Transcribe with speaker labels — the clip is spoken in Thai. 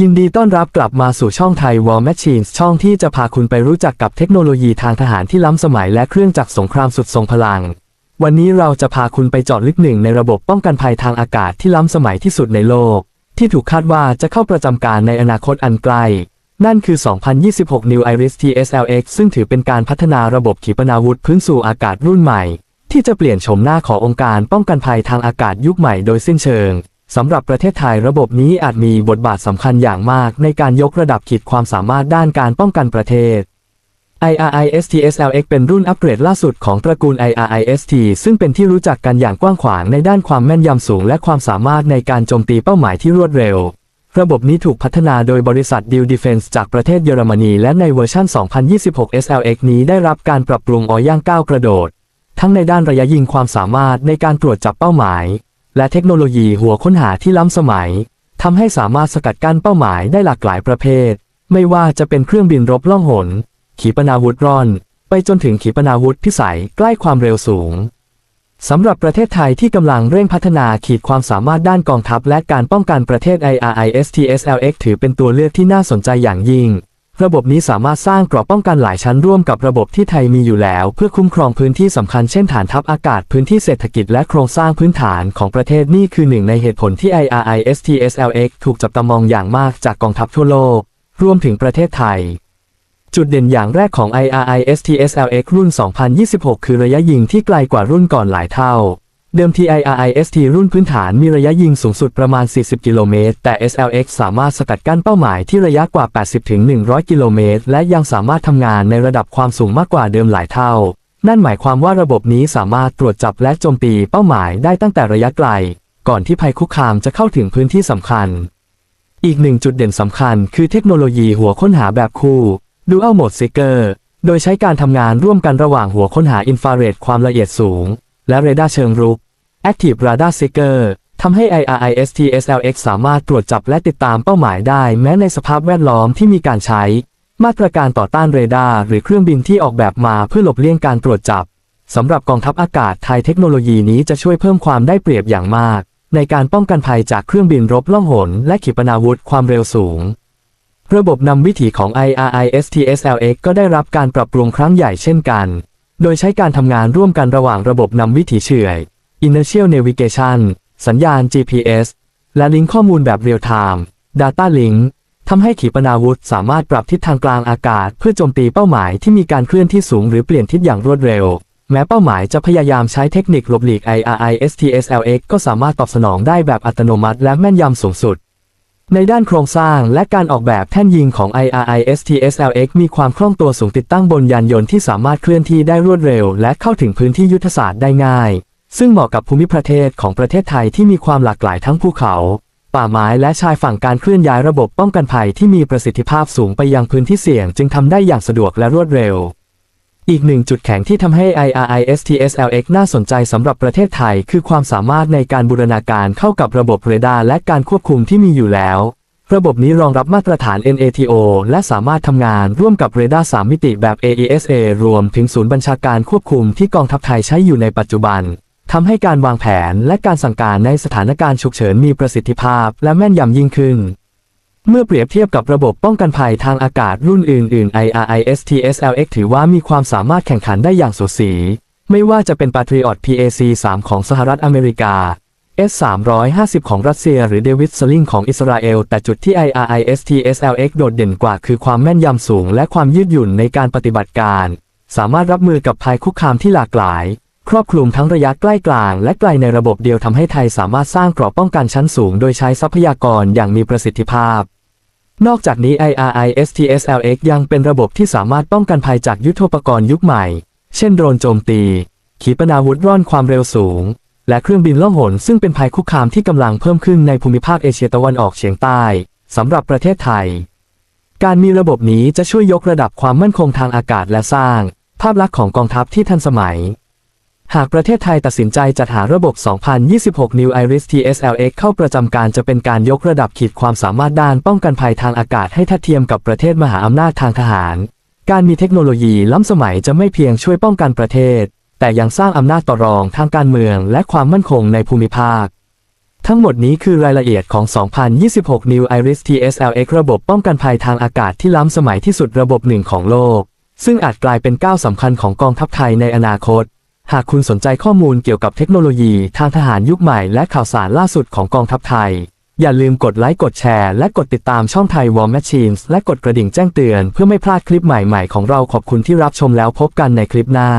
Speaker 1: ยินดีต้อนรับกลับมาสู่ช่องไทย War Machines ช่องที่จะพาคุณไปรู้จักกับเทคโนโลยีทางทหารที่ล้ำสมัยและเครื่องจักรสงครามสุดทรงพลัง วันนี้เราจะพาคุณไปเจาะลึกหนึ่งในระบบป้องกันภัยทางอากาศที่ล้ำสมัยที่สุดในโลก ที่ถูกคาดว่าจะเข้าประจำการในอนาคตอันไกล นั่นคือ 2026 New Iris TSLX ซึ่งถือเป็นการพัฒนาระบบขีปนาวุธพื้นสู่อากาศรุ่นใหม่ ที่จะเปลี่ยนโฉมหน้าขององค์การป้องกันภัยทางอากาศยุคใหม่โดยสิ้นเชิง สำหรับประเทศไทยระบบนี้อาจมีบทบาทสำคัญอย่างมากในการยกระดับขีดความสามารถด้านการป้องกันประเทศ IRISTSLX เป็นรุ่นอัปเกรดล่าสุดของตระกูล IRIST ซึ่งเป็นที่รู้จักกันอย่างกว้างขวางในด้านความแม่นยำสูงและความสามารถในการโจมตีเป้าหมายที่รวดเร็ว ระบบนี้ถูกพัฒนาโดยบริษัท d ิ l Defense จากประเทศเยอรมนี และในเวอร์ชัน 2026 SLX นี้ได้รับการปรับปรุงออย่างก้าวกระโดด ทั้งในด้านระยะยิงความสามารถในการตรวจจับเป้าหมาย และเทคโนโลยีหัวค้นหาที่ล้ำสมัยทำให้สามารถสกัดกั้นเป้าหมายได้หลากหลายประเภท ไม่ว่าจะเป็นเครื่องบินรบล่องหน ขีปนาวุธร่อน ไปจนถึงขีปนาวุธพิสัยใกล้ความเร็วสูงสำหรับประเทศไทยที่กำลังเร่งพัฒนาขีดความสามารถด้านกองทัพและการป้องกันประเทศ IRISTSLX ถือเป็นตัวเลือกที่น่าสนใจอย่างยิ่ง ระบบนี้สามารถสร้างกรอบป้องกันหลายชั้นร่วมกับระบบที่ไทยมีอยู่แล้ว เพื่อคุ้มครองพื้นที่สำคัญเช่นฐานทัพอากาศพื้นที่เศรษฐกิจและโครงสร้างพื้นฐานของประเทศนี่คือหนึ่งในเหตุผลที่ IRISTSLX ถูกจับตามองอย่างมากจากกองทัพทั่วโลก รวมถึงประเทศไทย จุดเด่นอย่างแรกของ IRISTSLX รุ่น 2026 คือระยะยิงที่ไกลกว่ารุ่นก่อนหลายเท่า เดิมที IRIST รุ่นพื้นฐานมีระยะยิงสูงสุดประมาณ 40 กิโลเมตร แต่ SLX สามารถสกัดกั้นเป้าหมายที่ระยะกว่า 80-100 กิโลเมตร และยังสามารถทำงานในระดับความสูงมากกว่าเดิมหลายเท่า นั่นหมายความว่าระบบนี้สามารถตรวจจับและโจมตีเป้าหมายได้ตั้งแต่ระยะไกล ก่อนที่ภัยคุกคามจะเข้าถึงพื้นที่สำคัญ อีกหนึ่งจุดเด่นสำคัญ คือเทคโนโลยีหัวค้นหาแบบคู่ Dual Mode Seeker โดยใช้การทำงานร่วมกันระหว่างหัวค้นหาอินฟราเรดความละเอียดสูง และเรดาร์เชิงรุก Active Radar Seeker ทำให้ IRISTSLX สามารถตรวจจับและติดตามเป้าหมายได้แม้ในสภาพแวดล้อมที่มีการใช้ มาตรการต่อต้านเรดาร์หรือเครื่องบินที่ออกแบบมาเพื่อหลบเลี่ยงการตรวจจับสำหรับกองทัพอากาศไทยเทคโนโลยีนี้จะช่วยเพิ่มความได้เปรียบอย่างมาก ในการป้องกันภัยจากเครื่องบินรบล่องหน และขีปนาวุธความเร็วสูง ระบบนำวิถีของ IRISTSLX ก็ได้รับการปรับปรุงครั้งใหญ่เช่นกัน โดยใช้การทำงานร่วมกันระหว่างระบบนำวิถีเฉื่อย Inertial Navigation สัญญาณ GPS และลิงก์ข้อมูลแบบ Real Time Data Link ทำให้ขีปนาวุธสามารถปรับทิศทางกลางอากาศ เพื่อโจมตีเป้าหมายที่มีการเคลื่อนที่สูงหรือเปลี่ยนทิศอย่างรวดเร็ว แม้เป้าหมายจะพยายามใช้เทคนิคหลบหลีก IRISTSLX ก็สามารถตอบสนองได้แบบอัตโนมัติและแม่นยำสูงสุด ในด้านโครงสร้างและการออกแบบแท่นยิงของ IRISTSLX มีความคล่องตัวสูงติดตั้งบนยานยนต์ที่สามารถเคลื่อนที่ได้รวดเร็ว และเข้าถึงพื้นที่ยุทธศาสตร์ได้ง่าย ซึ่งเหมาะกับภูมิประเทศของประเทศไทยที่มีความหลากหลายทั้งภูเขา ป่าไม้และชายฝั่งการเคลื่อนย้ายระบบป้องกันภัยที่มีประสิทธิภาพสูงไปยังพื้นที่เสี่ยง จึงทำได้อย่างสะดวกและรวดเร็ว อีกหนึ่งจุดแข็งที่ทำให้ IRISTSLX น่าสนใจสำหรับประเทศไทย คือความสามารถในการบูรณาการเข้ากับระบบเรดาร์และการควบคุมที่มีอยู่แล้ว ระบบนี้รองรับมาตรฐาน NATO และสามารถทำงานร่วมกับเรดาร์3มิติแบบ AESA รวมถึงศูนย์บัญชาการควบคุมที่กองทัพไทยใช้อยู่ในปัจจุบันทำให้การวางแผนและการสั่งการในสถานการณ์ฉุกเฉินมีประสิทธิภาพและแม่นยำยิ่งขึ้น เมื่อเปรียบเทียบกับระบบป้องกันภัยทางอากาศรุ่นอื่น ๆ IRISTSLX ถือว่ามีความสามารถแข่งขันได้อย่างสูสี ไม่ว่าจะเป็น Patriot PAC-3 ของสหรัฐอเมริกา S-350 ของรัสเซียหรือ David Sling ของอิสราเอล แต่จุดที่ IRISTSLX โดดเด่นกว่าคือความแม่นยำสูงและความยืดหยุ่นในการปฏิบัติการ สามารถรับมือกับภัยคุกคามที่หลากหลาย ครอบคลุมทั้งระยะใกล้กลางและไกลในระบบเดียวทำให้ไทยสามารถสร้างเกราะป้องกันชั้นสูง โดยใช้ทรัพยากรอย่างมีประสิทธิภาพ นอกจากนี้ IRISTSLX ยังเป็นระบบที่สามารถป้องกันภัยจากยุทโธปกรณ์ยุคใหม่ เช่นโดรนโจมตี ขีปนาวุธร่อนความเร็วสูง และเครื่องบินล่องหนซึ่งเป็นภัยคุกคามที่กำลังเพิ่มขึ้นในภูมิภาคเอเชียตะวันออกเฉียงใต้สำหรับประเทศไทย การมีระบบนี้จะช่วยยกระดับความมั่นคงทางอากาศและสร้าง ภาพลักษณ์ของกองทัพที่ทันสมัย หากประเทศไทยตัดสินใจจัดหาระบบ 2026 New Iris TSLX เข้าประจำการจะเป็นการยกระดับขีดความสามารถด้านป้องกันภัยทางอากาศให้ทัดเทียมกับประเทศมหาอำนาจทางทหาร การมีเทคโนโลยีล้ำสมัยจะไม่เพียงช่วยป้องกันประเทศ แต่ยังสร้างอำนาจต่อรองทางการเมืองและความมั่นคงในภูมิภาค ทั้งหมดนี้คือรายละเอียดของ 2026 New Iris TSLX ระบบป้องกันภัยทางอากาศที่ล้ำสมัยที่สุดระบบหนึ่งของโลก ซึ่งอาจกลายเป็นก้าวสำคัญของกองทัพไทยในอนาคต หากคุณสนใจข้อมูลเกี่ยวกับเทคโนโลยีทางทหารยุคใหม่และข่าวสารล่าสุดของกองทัพไทย อย่าลืมกดไลค์กดแชร์และกดติดตามช่องไทย War Machines และกดกระดิ่งแจ้งเตือนเพื่อไม่พลาดคลิปใหม่ๆของเราขอบคุณที่รับชมแล้วพบกันในคลิปหน้า